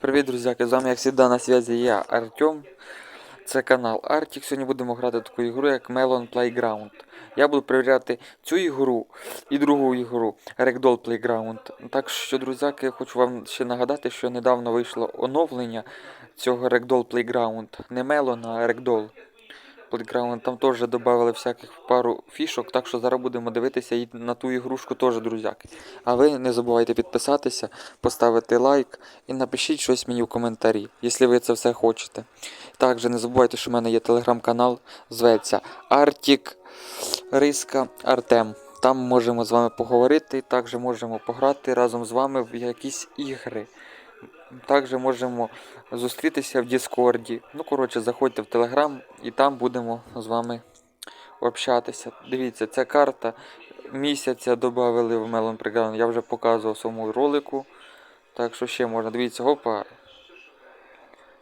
Привіт, друзяки! З вами, як завжди, на зв'язі я, Артем. Це канал Артік. Сьогодні будемо грати таку ігру, як Melon Playground. Я буду перевіряти цю ігру і другу ігру Ragdoll Playground. Так що, друзяки, хочу вам ще нагадати, що недавно вийшло оновлення цього Ragdoll Playground. Не Melon, а Ragdoll Playground. Там теж додали всяких пару фішок, так що зараз будемо дивитися і на ту ігрушку теж, друзяки. А ви не забувайте підписатися, поставити лайк і напишіть щось мені в коментарі, якщо ви це все хочете. Також не забувайте, що в мене є телеграм-канал, зветься Артік Риска Артем. Там можемо з вами поговорити, також можемо пограти разом з вами в якісь ігри. Також можемо зустрітися в Діскорді. Ну, коротше, заходьте в Телеграм і там будемо з вами общатися. Дивіться, ця карта місяця додали в Melon Playground. Я вже показував своєму ролику. Так що ще можна. Дивіться, опа.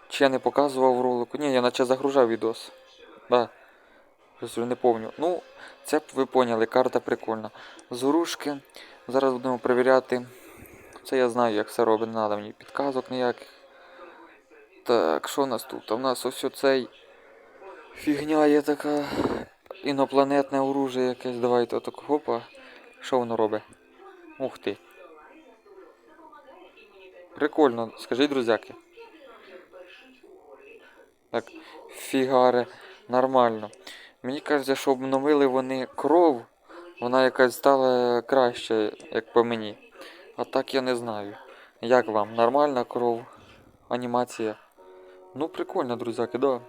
Чи я не показував ролику? Ні, я наче загружав відос. Да. Вже не пам'ятаю. Ну, це б ви поняли, карта прикольна. Зурушки. Зараз будемо перевіряти. Це я знаю, як все робить, не треба мені підказок ніяких. Так, що у нас тут? А у нас ось оцей фігня є така. Інопланетне оружие якесь. Давайте отак. Опа. Що воно робить? Ух ти. Прикольно, скажіть, друзяки. Так, фігаре, нормально. Мені кажеться, що обновили вони кров. Вона якась стала краще, як по мені. А так я не знаю. Як вам? Нормальна кров? Анімація? Ну, прикольно, друзяки, да.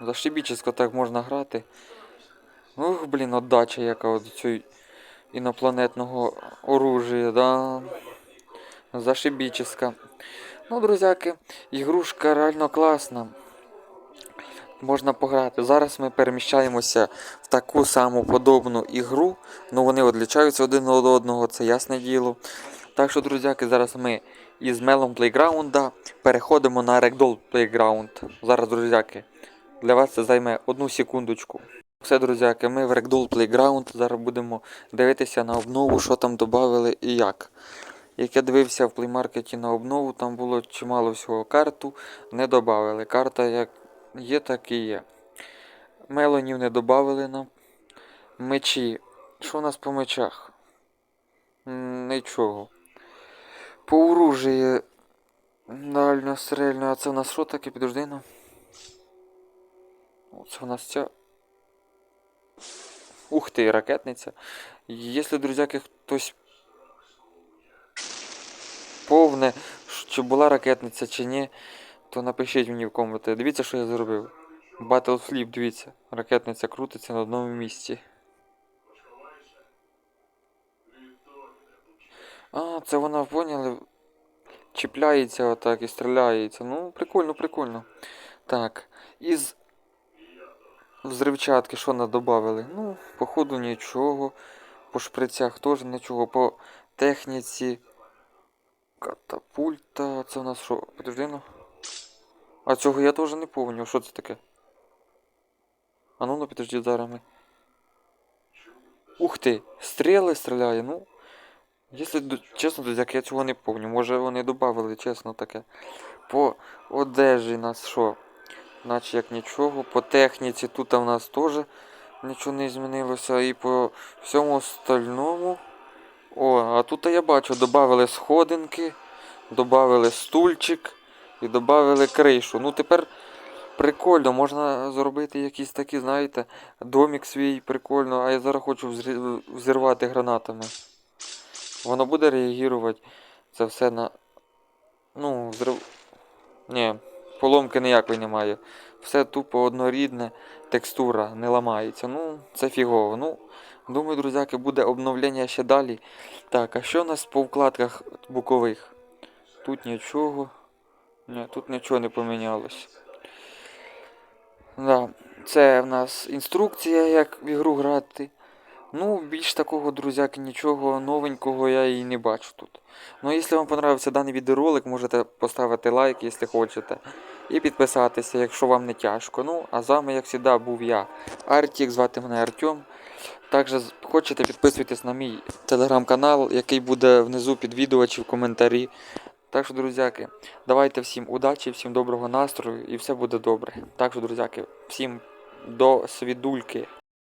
Зашибічесно так можна грати. Ух, блін, отдача яка от цього інопланетного оружия, да. Зашибіческа. Ну, друзяки, ігрушка реально класна. Можна пограти. Зараз ми переміщаємося в таку саму подобну ігру. Ну вони відлічаються один від одного, це ясне діло. Так що, друзяки, зараз ми із Melon Playground переходимо на Ragdoll Playground. Зараз, друзяки, для вас це займе одну секундочку. Все, друзяки, ми в Ragdoll Playground. Зараз будемо дивитися на обнову, що там додали і як. Як я дивився в плеймаркеті на обнову, там було чимало всього карту, не додали. Карта як є, так і є. Мелонів не додали нам. Мечі. Що у нас по мечах? Нічого. По оружії дально стрельно. А це у нас що таке? Підожди ну. Це у нас ця. Ух ти, ракетниця. Якщо, друзяки, хтось повне, чи була ракетниця, чи ні, то напишіть мені в коменти. Дивіться, що я зробив. Battle Flip, дивіться. Ракетниця крутиться на одному місці. А, це вона поняли. Чіпляється отак і стріляється. Ну, прикольно, прикольно. Так. Із взривчатки що нам додали? Ну, походу нічого. По шприцях теж нічого. По техніці. Катапульта. Це у нас що? Ну. А цього я теж не пам'ятаю. Що це таке? А ну ну підожди зараз ми. Ух ти! Стріли стріляє, ну. Якщо чесно, друзі, я цього не пам'ятаю. Може вони додали, чесно таке. По одежі нас що? Наче як нічого. По техніці тут у нас теж нічого не змінилося. І по всьому остальному. О, а тут я бачу, додали сходинки, додали стульчик і додали кришу. Ну тепер прикольно, можна зробити якісь такі, знаєте, домик свій прикольно, а я зараз хочу взірвати гранатами. Воно буде реагувати це все на. Ну, взрив. Ні, поломки ніякої немає. Все тупо однорідне, текстура не ламається. Ну, це фігово. Ну, думаю, друзяки, буде обновлення ще далі. Так, а що у нас по вкладках бокових? Тут нічого. Ні, тут нічого не помінялось. Да, це в нас інструкція, як в ігру грати. Ну, більш такого, друзяки, нічого новенького я і не бачу тут. Ну, якщо вам понравився даний відеоролик, можете поставити лайк, якщо хочете. І підписатися, якщо вам не тяжко. Ну, а з вами, як завжди, був я, Артік, звати мене Артем. Також хочете підписуйтесь на мій телеграм-канал, який буде внизу під відео чи в коментарі. Так що, друзяки, давайте всім удачі, всім доброго настрою і все буде добре. Так що, друзяки, всім до свідульки.